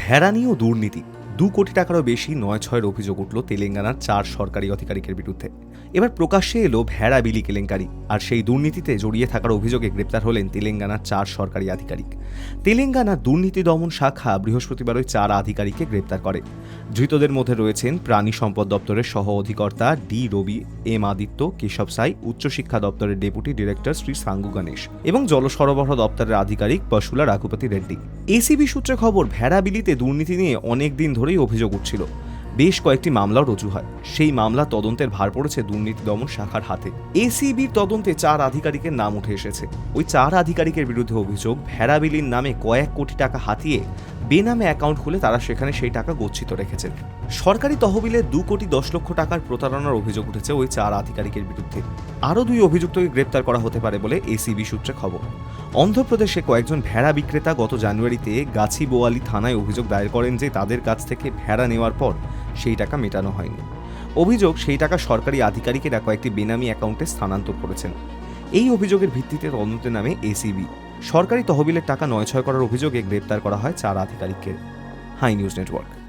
ভেড়া নিয়েও দুর্নীতি। দু কোটি টাকারও বেশি নয় ছয়ের অভিযোগ উঠল তেলেঙ্গানার চার সরকারি আধিকারিকের বিরুদ্ধে। এবার প্রকাশ্যে এলো ভেড়া বিলি কেলেঙ্কারি, আর সেই দুর্নীতিতে জড়িয়ে থাকার অভিযোগে গ্রেপ্তার হলেন তেলেঙ্গানার চার সরকারি আধিকারিক। তেলেঙ্গানা দুর্নীতি দমন শাখা বৃহস্পতিবার ওই চার আধিকারিককে গ্রেপ্তার করে। ধৃতদের মধ্যে রয়েছেন প্রাণী সম্পদ দপ্তরের সহ অধিকর্তা ডি রবি এম আদিত্য, কেশব সাই, উচ্চশিক্ষা দপ্তরের ডেপুটি ডিরেক্টর শ্রী সাঙ্গু গণেশ এবং জল সরবরাহ দপ্তরের আধিকারিক পশুলা রাঘুপতি রেড্ডি। এসিবি সূত্রে খবর, ভেড়া বিলিতে দুর্নীতি নিয়ে অনেক দিন ধরেই অভিযোগ উঠছিল। বেশ কয়েকটি মামলাও রুজু হয়। সেই মামলা তদন্তের ভার পড়েছে দুর্নীতি দমন শাখার হাতে। এসিবির তদন্তে চার আধিকারিকের নাম উঠে এসেছে। ওই চার আধিকারিকের বিরুদ্ধে অভিযোগ ভেড়াবিলির নামে কয়েক কোটি টাকা হাতিয়ে বেনামে অ্যাকাউন্ট খুলে তারা সেখানে সেই টাকা গচ্ছিত রেখেছেন সরকারি তহবিলে দু কোটি দশ লক্ষ টাকার প্রতারণার অভিযোগ উঠেছে ওই চার আধিকারিকের বিরুদ্ধে। আরও দুই অভিযুক্তকে গ্রেপ্তার করা হতে পারে বলে এসিবি সূত্রে খবর। অন্ধ্রপ্রদেশে কয়েকজন ভেড়া বিক্রেতা গত জানুয়ারিতে গাছিবোয়ালি থানায় অভিযোগ দায়ের করেন যে তাদের কাছ থেকে ভেড়া নেওয়ার পর সেই টাকা মেটানো হয়নি। অভিযোগ সেই টাকা সরকারি আধিকারিকেরা কয়েকটি বেনামি অ্যাকাউন্টে স্থানান্তর করেছেন। এই অভিযোগের ভিত্তিতে তদন্তে নামে এসিবি সরকারি তহবিলের টাকা নয় ছয় করার অভিযোগে গ্রেপ্তার করা হয় চার আধিকারিককে। High news network.